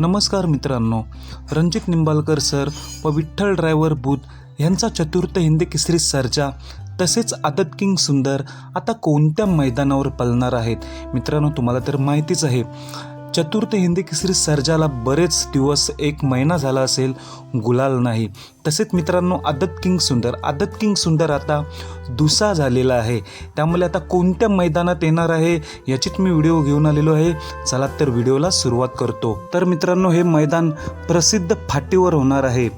नमस्कार मित्रांनो रणजित निंबाळकर सर व विठ्ठल ड्रायव्हर बूथ यांचा चतुर्थ हिंदी केसरी सर्जा तसेच आदत किंग सुंदर आता कोणत्या मैदानावर पळणार आहेत? मित्रांनो तुम्हाला तर माहितीच आहे चतुर्थ हिंदी केसरी सर्जाला बरेच दिवस एक महिना झाला असेल गुलाल नाही. तसेच मित्रांनो आदत किंग सुंदर. आदत किंग सुंदर आता दुसा झालेला आहे. त्यामुळे आता कोणत्या मैदानात येणार आहे याचीच मी व्हिडिओ घेऊन आलेलो आहे. चला तर व्हिडिओला सुरुवात करतो. तर मित्रांनो हे मैदान प्रसिद्ध फाटीवर होणार आहे.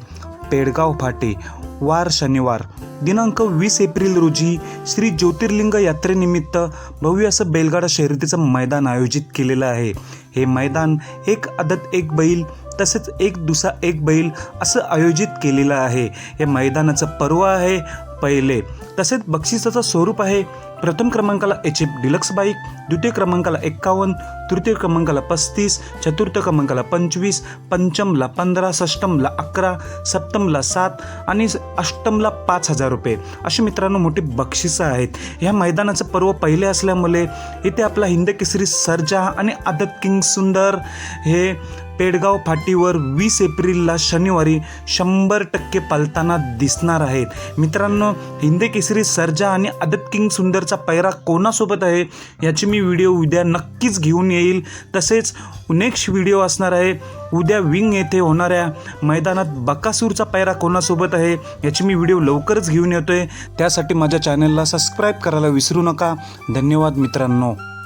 पेडगाव फाटी. वार शनिवार. दिनांक वीस एप्रिल रोजी श्री ज्योतिर्लिंग यात्रेनिमित्त भव्य असं बैलगाडा शर्यतीचं मैदान आयोजित केलेलं आहे. हे मैदान एक आदत एक बैल तसेच एक दुसा एक बैल असं आयोजित केलेलं आहे. हे मैदानाचं पर्व आहे. पहिले. तसेच बक्षिसाचं स्वरूप आहे प्रथम क्रमांकाला एच एफ डिलक्स बाईक द्वितीय क्रमांकाला एक्कावन्न तृतीय क्रमांकाला पस्तीस चतुर्थ क्रमांकाला पंचवीस पंचमला पंधरा षष्टमला अकरा सप्तमला सात आणि अष्टमला पाच हजार रुपये. अशी मित्रांनो मोठी बक्षिसं आहेत. ह्या मैदानाचं पर्व पहिले असल्यामुळे इथे आपला हिंद केसरी सरजा आणि आदत किंग सुंदर हे पेडगाव फाटीवर वीस एप्रिलला शनिवारी शंभर टक्के पालताना दिसणार आहेत. मित्रांनो हिंदी केसरी सर्जा आणि आदत किंग सुंदरचा पैरा कोणासोबत आहे याची मी व्हिडिओ उद्या नक्कीच घेऊन येईल. तसेच नेक्स्ट व्हिडिओ असणार आहे उद्या विंग येथे होणाऱ्या मैदानात बकासूरचा पैरा कोणासोबत आहे याची मी व्हिडिओ लवकरच घेऊन येतोय. त्यासाठी माझ्या चॅनलला सबस्क्राईब करायला विसरू नका. धन्यवाद मित्रांनो.